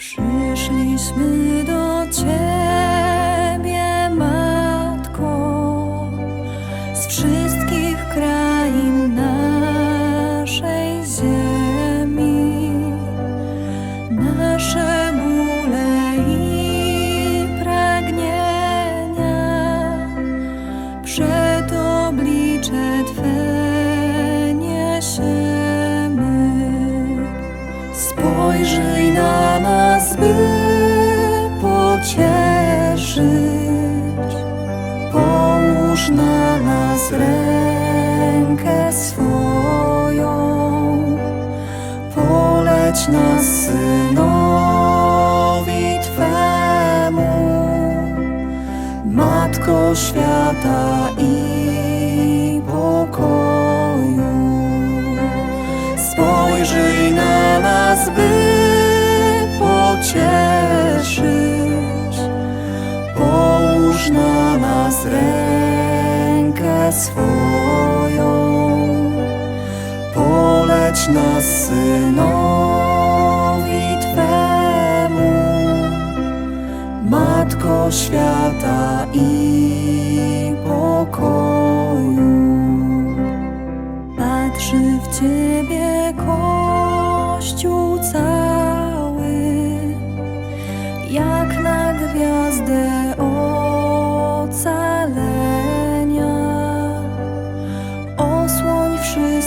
Przyszliśmy do Ciebie, Matko, z wszystkich krain naszej ziemi. Nasze bóle i pragnienia przed oblicze Twe niesiemy. Spojrzyj na by pocieszyć. Połóż na nas rękę swoją. Poleć nas synowi Twemu, Matko świata pocieszyć. Połóż na nas rękę swoją. Poleć nas synowi Twemu, Matko świata i pokoju. Patrzy w Ciebie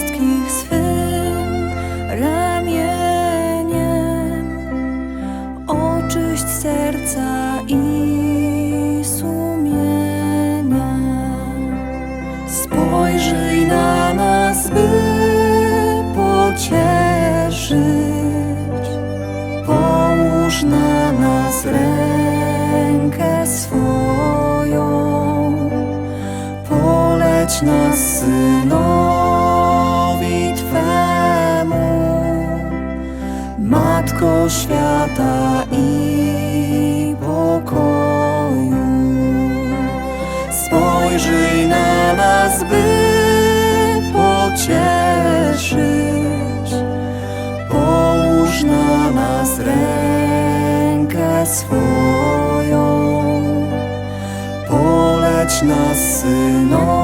wszystkich swym ramieniem, oczyść serca i sumienia. Spojrzyj na nas, by pocieszyć. Połóż na nas rękę swoją. Poleć nas synowi Świata i pokoju. Spojrzyj na nas, by pocieszyć. Połóż na nas rękę swoją. Poleć nas synowi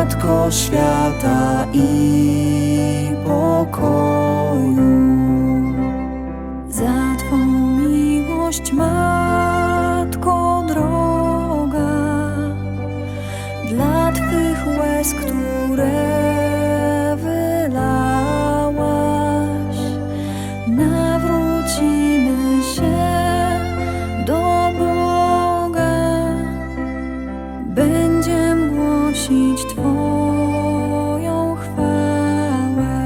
Matko świata i pokoju. Za Twą miłość, Matko droga, dla Twych łez, które wylałaś, nawrócimy się do Boga. Głosić Twoją chwałę.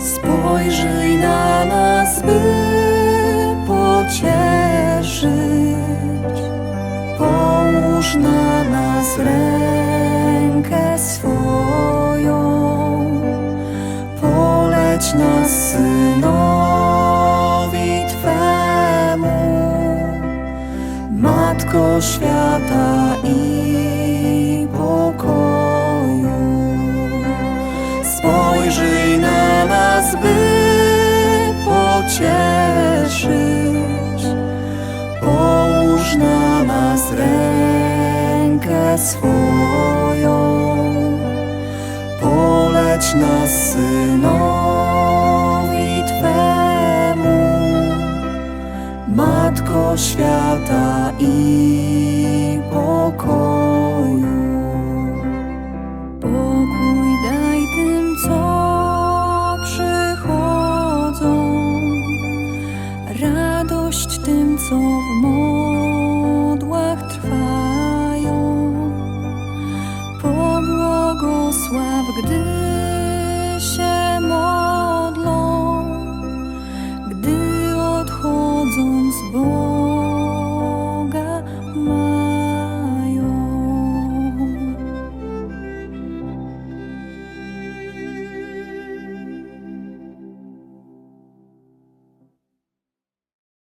Spojrzyj na nas, by pocieszyć. Połóż na nas rękę swoją. Poleć nas synowi Twemu. Matko świata i pokoju. Spojrzyj na nas, by pocieszyć. Połóż na nas rękę swoją. Poleć nas synowi Twemu. Matko świata i pokoju.